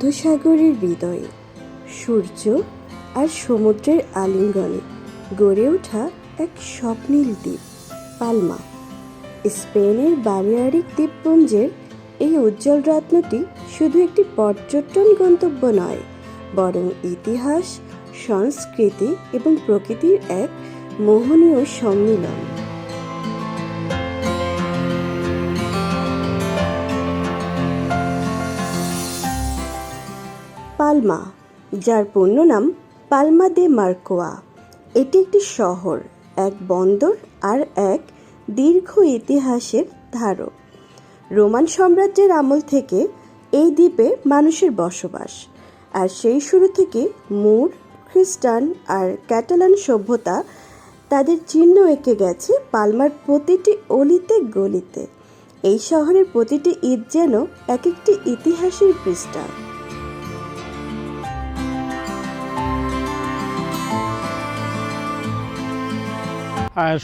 মধ্যসাগরের হৃদয়ে, সূর্য আর সমুদ্রের আলিঙ্গনে গড়ে ওঠা এক স্বপ্নীল দ্বীপ, পালমা। স্পেনের বালিয়ারিক দ্বীপপুঞ্জের এই উজ্জ্বল রত্নটি শুধু একটি পর্যটন গন্তব্য নয়, বরং ইতিহাস, সংস্কৃতি এবং প্রকৃতির এক মোহনীয় সম্মিলন। পালমা যার পূর্ণ নাম পালমা দে মার্কোয়া। এটি একটি শহর, এক বন্দর আর এক দীর্ঘ ইতিহাসের ধারক। রোমান সাম্রাজ্যের আমল থেকে এই দ্বীপে মানুষের বসবাস, আর সেই শুরু থেকে মুর, খ্রিস্টান আর ক্যাটালান সভ্যতা তাদের চিহ্ন এঁকে গেছে পালমার প্রতিটি অলিতে গলিতে। এই শহরের প্রতিটি ঈদ যেন এক একটি ইতিহাসের পৃষ্ঠা।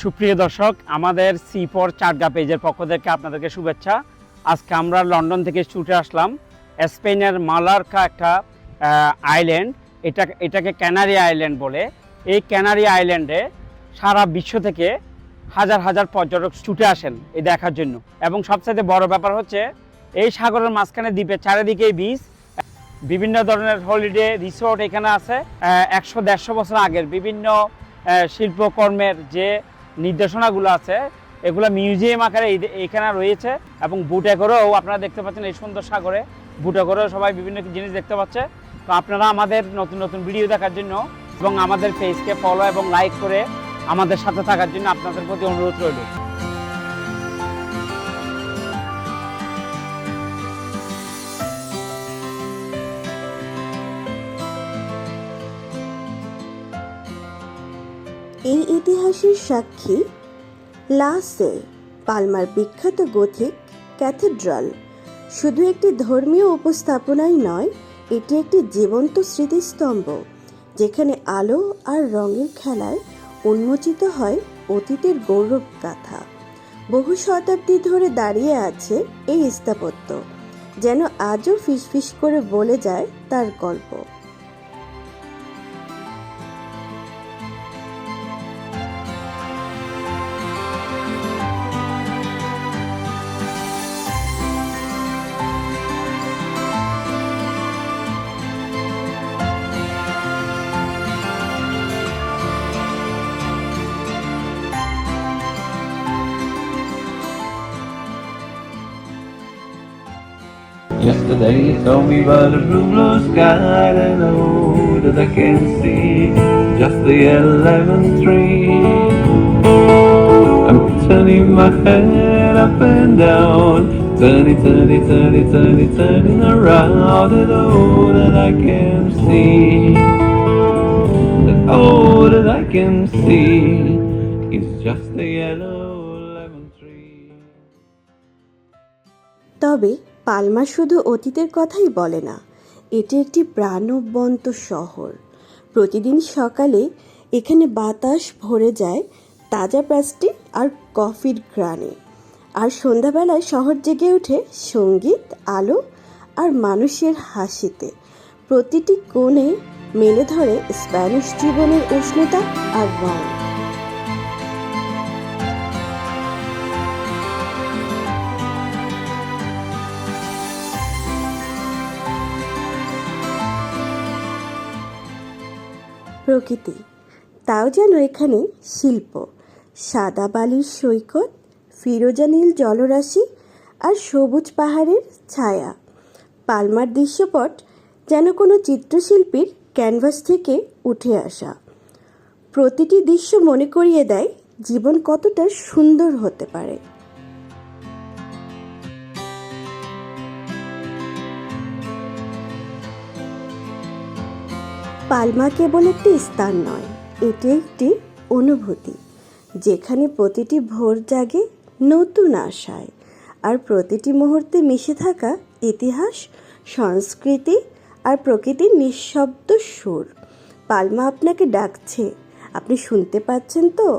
সুপ্রিয় দর্শক, আমাদের সি ফর চারগা পেজের পক্ষ থেকে আপনাদেরকে শুভেচ্ছা। আজকে আমরা লন্ডন থেকে ছুটে আসলাম। স্পেনের মালার্কা একটা আইল্যান্ড এটা, এটাকে ক্যানারি আইল্যান্ড বলে। এই ক্যানারি আইল্যান্ডে সারা বিশ্ব থেকে হাজার হাজার পর্যটক ছুটে আসেন এই দেখার জন্য। এবং সবচাইতে বড় ব্যাপার হচ্ছে, এই সাগরের মাঝখানে দ্বীপের চারিদিকেই বীজ বিভিন্ন ধরনের হলিডে রিসোর্ট এখানে আছে একশো দেড়শো বছর আগের বিভিন্ন শিল্পকর্মের যে নির্দেশনাগুলো আছে, এগুলো মিউজিয়াম আকারে এখানে রয়েছে এবং বুটে করেও আপনারা দেখতে পাচ্ছেন এই সুন্দর সাগরে। বুটে করেও সবাই বিভিন্ন জিনিস দেখতে পাচ্ছে। তো আপনারা আমাদের নতুন নতুন ভিডিও দেখার জন্য এবং আমাদের পেজকে ফলো এবং লাইক করে আমাদের সাথে থাকার জন্য আপনাদের প্রতি অনুরোধ রইল। এই ইতিহাসের সাক্ষী লাসে, পালমার বিখ্যাত গথিক ক্যাথেড্রাল। শুধু একটি ধর্মীয় উপস্থাপনাই নয়, এটি একটি জীবন্ত স্মৃতিস্তম্ভ, যেখানে আলো আর রঙের খেলায় উন্মোচিত হয় অতীতের গৌরব গাথা বহু শতাব্দী ধরে দাঁড়িয়ে আছে এই স্থাপত্য, যেন আজও ফিসফিস করে বলে যায় তার গল্প। Yesterday you told me about the blue, blue sky and know that I can see just the eleventh tree. I'm turning my head up and down, turning, turning, turning, turning, turning around and all that I can see. That all that I can see is just the yellow lemon tree. তবে পালমা শুধু অতীতের কথাই বলে না, এটি একটি প্রাণবন্ত শহর। প্রতিদিন সকালে এখানে বাতাস ভরে যায় তাজা প্লাস্টিক আর কফির গ্রানে আর সন্ধ্যাবেলায় শহর জেগে ওঠে সংগীত, আলো আর মানুষের হাসিতে। প্রতিটি কোণে মেলে ধরে স্প্যানিশ জীবনের উষ্ণতা আর রং। প্রকৃতি। তাও যেন এখানে শিল্প। সাদা বালির সৈকত, ফিরোজা নীল জলরাশি আর সবুজ পাহাড়ের ছায়া। পালমার দৃশ্যপট যেন কোনো চিত্রশিল্পীর ক্যানভাস থেকে উঠে আসা। প্রতিটি দৃশ্য মনে করিয়ে দেয় জীবন কতটা সুন্দর হতে পারে। পালমা কেবল একটি স্থান নয়, এটি একটি অনুভূতি, যেখানে প্রতিটি ভোর জাগে নতুন আশায়। আর প্রতিটি মুহূর্তে মিশে থাকা ইতিহাস, সংস্কৃতি আর প্রকৃতির নিঃশব্দ সুর। পালমা আপনাকে ডাকছে, আপনি শুনতে পাচ্ছেন তো?